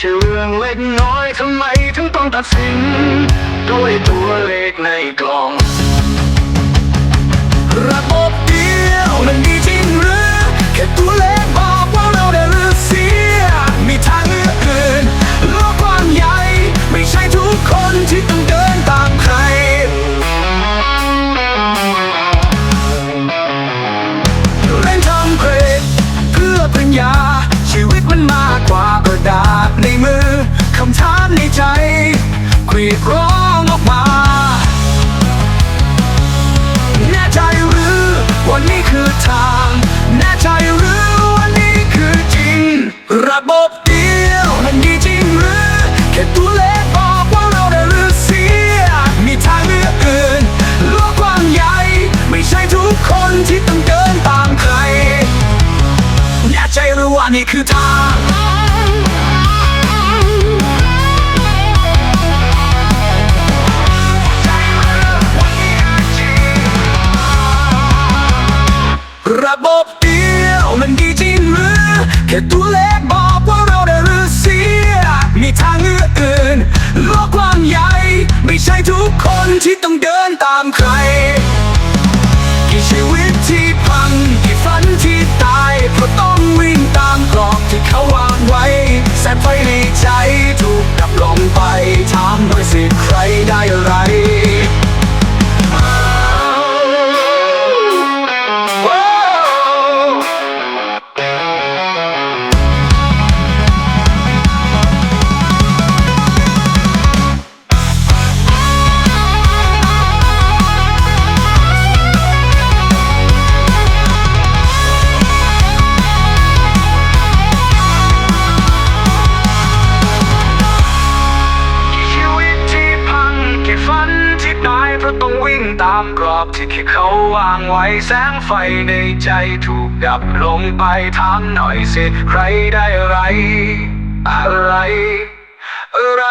ช่เรื่องเล็กน้อยทำไมถึงต้องตัดสิน ด้วยตัวเลขในกล่อง มาแน่ใจหรือว่านี่คือทางแน่ใจหรือว่านี่คือจริง ระบบเดียวมันดีจริงหรือแค่ตัวเลขบอกว่าเราได้หรือเสีย มีทางเลือกอื่นโลกกว้างใหญ่ ไม่ใช่ทุกคนที่ต้องเดินตามใครแน่ใจหรือว่านี่คือทาง ระบบเดียวมันดีจริงหรือแค่ตัวเลขบอกว่าเราได้หรือเสียมีทางอื่นโลกกว้างใหญ่ ไม่ใช่ทุกคนที่ต้องเดินตามใครามกรอบที่แค่เขาวางไว้แสงไฟในใจถูกดับลงไปถามหน่อยสิใครได้อะไร อะไร อะไร